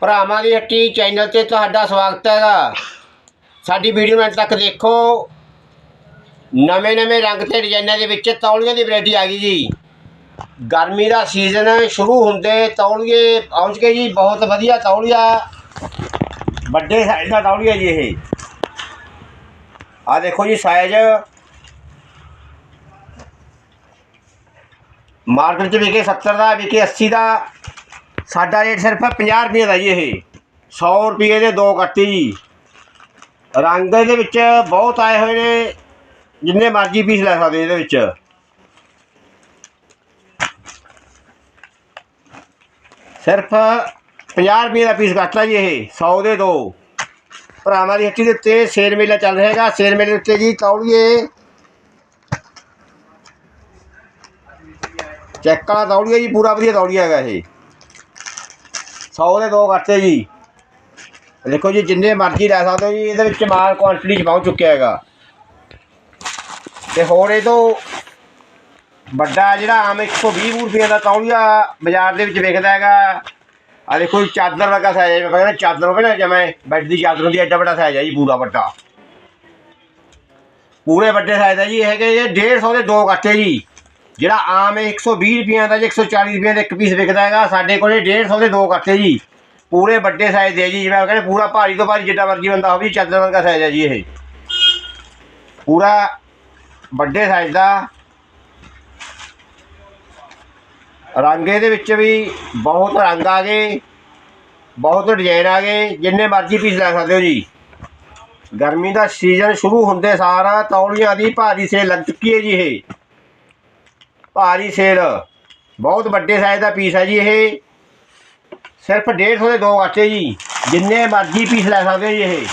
ਭਰਾਵਾਂ ਦੀ ਹੱਟੀ ਚੈਨਲ ਤੇ ਤੁਹਾਡਾ ਸਵਾਗਤ ਹੈਗਾ। ਸਾਡੀ ਵੀਡੀਓ ਨੂੰ ਅੰਤ ਤੱਕ ਦੇਖੋ। ਨਵੇਂ ਨਵੇਂ ਰੰਗ ਤੇ ਡਿਜ਼ਾਈਨਾਂ ਦੇ ਵਿੱਚ ਤੌਲੀਆਂ ਦੀ ਵੈਰਾਈਟੀ ਆ ਗਈ ਜੀ। ਗਰਮੀ ਦਾ ਸੀਜ਼ਨ ਸ਼ੁਰੂ ਹੁੰਦੇ ਤੌਲੀਏ ਪਹੁੰਚ ਗਏ ਜੀ, ਬਹੁਤ ਵਧੀਆ ਤੌਲੀਆ। ਵੱਡੇ ਸਾਈਜ਼ ਦਾ ਤੌਲੀਆ ਜੀ ਇਹ। ਆ ਦੇਖੋ ਜੀ ਸਾਈਜ਼ ਮਾਰਕੀਟ 'ਚ ਵਿਕੇ 70 ਦਾ, ਵਿਕੇ 80 ਦਾ। ਸਾਡਾ ਰੇਟ ਸਿਰਫ 50 ਰੁਪਏ ਦਾ ਜੀ ਇਹ। 100 ਰੁਪਏ ਦੇ ਦੋ ਕੱਟੇ ਜੀ। ਰੰਗ ਇਹਦੇ ਵਿੱਚ ਬਹੁਤ ਆਏ ਹੋਏ ਨੇ, ਜਿੰਨੇ ਮਰਜ਼ੀ ਪੀਸ ਲੈ ਸਕਦੇ ਇਹਦੇ ਵਿੱਚ। ਸਿਰਫ 50 ਰੁਪਏ ਦਾ ਪੀਸ ਕੱਟਦਾ ਜੀ ਇਹ 100 ਦੇ ਦੋ। ਭਰਾਵਾਂ ਦੀ ਹੱਟੀ ਦੇ ਉੱਤੇ ਸੇਰ ਮੇਲਾ ਚੱਲ ਰਿਹਾ ਹੈਗਾ। ਸ਼ੇਰ ਮੇਲੇ ਦੇ ਉੱਤੇ ਜੀ ਤੌਲੀਏ। ਚੈੱਕ ਵਾਲਾ ਤੌਲੀਆ ਜੀ, ਪੂਰਾ ਵਧੀਆ ਤੌਲੀਆ ਹੈਗਾ ਇਹ। 100 ਦੇ ਦੋ ਕਰਤੇ ਜੀ। ਦੇਖੋ ਜੀ, ਜਿੰਨੇ ਮਰਜ਼ੀ ਲੈ ਸਕਦੇ ਹੋ ਜੀ, ਇਹਦੇ ਵਿੱਚ ਮਾਲ ਕੁਆਂਟੀਟੀ ਚ ਪਹੁੰਚ ਚੁੱਕਿਆ ਹੈਗਾ। ਤੇ ਹੋਰ ਇਹ ਤੋਂ ਵੱਡਾ ਜਿਹੜਾ ਆਮ 120 ਰੁਪਏ ਦਾ ਤੌਲੀਆ ਬਾਜ਼ਾਰ ਦੇ ਵਿੱਚ ਵਿਕਦਾ ਹੈਗਾ। ਆ ਦੇਖੋ ਜੀ, ਚਾਦਰ ਵਰਗਾ ਸਾਈਜ਼ ਹੈ ਮੈਂ ਕਹਿੰਦਾ ਚਾਦਰ ਹੋਵੇ ਨਾ ਜਿਵੇਂ ਬੈੱਡ ਦੀ ਚਾਦਰ ਹੁੰਦੀ ਐਡਾ ਵੱਡਾ ਸਾਈਜ਼ ਹੈ ਜੀ, ਪੂਰਾ ਵੱਡਾ। ਪੂਰੇ ਵੱਡੇ ਸਾਈਜ਼ ਦਾ ਜੀ, ਇਹ ਹੈਗੇ ਜੀ 150 ਦੇ ਦੋ ਕੱਟੇ ਜੀ। ਜਿਹੜਾ ਆਮ ਹੈ 120 ਰੁਪਏ ਦਾ ਜੀ 140 ਰੁਪਏ ਦਾ ਇੱਕ ਪੀਸ ਵਿਕਦਾ ਹੈਗਾ, ਸਾਡੇ ਕੋਲੇ 150 ਦੇ ਦੋ ਕਰਤੇ ਜੀ। ਪੂਰੇ ਵੱਡੇ ਸਾਈਜ਼ ਦੇ ਜੀ, ਜਿਵੇਂ ਉਹ ਕਹਿੰਦੇ ਪੂਰਾ ਭਾਰੀ ਤੋਂ ਭਾਰੀ, ਜਿੱਡਾ ਮਰਜ਼ੀ ਬੰਦਾ ਹੋਵੇ ਚਾਦਰ ਵਰਗਾ ਸਾਈਜ਼ ਹੈ ਜੀ ਇਹ। ਪੂਰਾ ਵੱਡੇ ਸਾਈਜ਼ ਦਾ। ਰੰਗ ਇਹਦੇ ਵਿੱਚ ਵੀ ਬਹੁਤ ਰੰਗ ਆ ਗਏ, ਬਹੁਤ ਡਿਜ਼ਾਈਨ ਆ ਗਏ, ਜਿੰਨੇ ਮਰਜ਼ੀ ਪੀਸ ਲੈ ਸਕਦੇ ਹੋ ਜੀ। ਗਰਮੀ ਦਾ ਸੀਜ਼ਨ ਸ਼ੁਰੂ ਹੁੰਦੇ ਸਾਰ ਤੌਲੀਆਂ ਦੀ ਭਾਰੀ ਸੇਲ ਲੱਗ ਚੁੱਕੀ ਹੈ ਜੀ ਇਹ। ਭਾਰੀ ਸੇਲ। ਬਹੁਤ ਵੱਡੇ ਸਾਈਜ਼ ਦਾ ਪੀਸ ਹੈ ਜੀ ਇਹ। ਸਿਰਫ 150 ਦੇ ਦੋ ਆਟੇ ਜੀ। ਜਿੰਨੇ ਮਰਜ਼ੀ ਪੀਸ ਲੈ ਸਕਦੇ ਹੋ ਜੀ ਇਹ।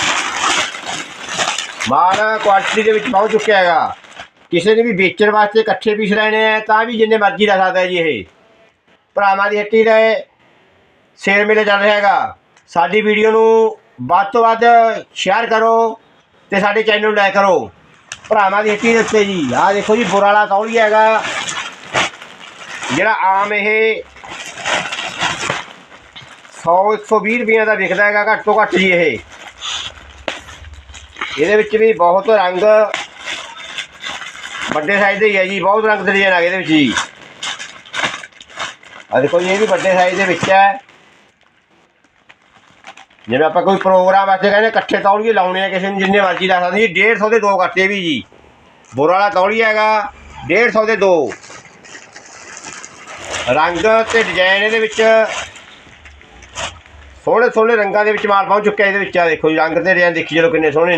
ਮਾਲ ਕੁਆਲਿਟੀ ਦੇ ਵਿੱਚ ਪਹੁੰਚ ਚੁੱਕਿਆ ਹੈਗਾ। ਕਿਸੇ ਨੇ ਵੀ ਵੇਚਣ ਵਾਸਤੇ ਇਕੱਠੇ ਪੀਸ ਲੈਣੇ ਆ ਤਾਂ ਵੀ ਜਿੰਨੇ ਮਰਜ਼ੀ ਲੈ ਸਕਦਾ ਜੀ ਇਹ। ਭਰਾਵਾਂ ਦੀ ਹੱਟੀ ਦੇ ਸੇਲ ਮੇਲੇ ਚੱਲ ਰਿਹਾ ਹੈਗਾ। ਸਾਡੀ ਵੀਡੀਓ ਨੂੰ ਵੱਧ ਤੋਂ ਵੱਧ ਸ਼ੇਅਰ ਕਰੋ ਤੇ ਸਾਡੇ ਚੈਨਲ ਨੂੰ ਲਾਈਕ ਕਰੋ। ਭਰਾਵਾਂ ਦੀ ਹੱਟੀ ਦੇ ਉੱਤੇ ਜੀ। ਆਹ ਦੇਖੋ ਜੀ ਬੁਰਾਲਾ ਵਾਲਾ ਤੌਲੀਆ ਹੈਗਾ। ਜਿਹੜਾ ਆਮ ਇਹ 100 120 ਰੁਪਏ ਦਾ ਵਿਕਦਾ ਹੈਗਾ, ਘੱਟ ਤੋਂ ਘੱਟ ਜੀ ਇਹ। ਇਹਦੇ ਵਿੱਚ ਵੀ ਬਹੁਤ ਰੰਗ ਵੱਡੇ ਸਾਈਜ਼ ਦੇ ਹੀ ਹੈ ਜੀ, ਬਹੁਤ ਰੰਗ ਦੇ ਡਿਜ਼ਾਈਨ ਆ ਗਏ ਇਹਦੇ ਵਿੱਚ ਜੀ। ਆ ਦੇਖੋ ਜੀ, ਇਹ ਵੀ ਵੱਡੇ ਸਾਈਜ਼ ਦੇ ਵਿੱਚ ਹੈ। ਜਿਵੇਂ ਆਪਾਂ ਕੋਈ ਪ੍ਰੋਗਰਾਮ ਵਾਸਤੇ ਕਹਿੰਦੇ ਇਕੱਠੇ ਤੌਲੀਏ ਲਾਉਣੇ ਆ ਕਿਸੇ ਨੂੰ, ਜਿੰਨੇ ਮਰਜ਼ੀ ਲਾ ਸਕਦੇ ਜੀ 150 ਦੇ ਦੋ ਕੱਟੇ ਵੀ ਜੀ। ਬੁਰਾ ਵਾਲਾ ਤੌਲੀਆ ਹੈਗਾ 150 ਦੇ ਦੋ। ਰੰਗ ਤੇ ਡਿਜ਼ਾਈਨ ਇਹਦੇ ਵਿੱਚ ਸੋਹਣੇ ਸੋਹਣੇ ਰੰਗਾਂ ਦੇ ਵਿੱਚ ਮਾਲ ਪਹੁੰਚ ਚੁੱਕਿਆ ਇਹਦੇ ਵਿੱਚ। ਆ ਦੇਖੋ ਜੀ, ਰੰਗ ਤੇ ਡਿਜ਼ਾਈਨ ਦੇਖੀ, ਚਲੋ ਕਿੰਨੇ ਸੋਹਣੇ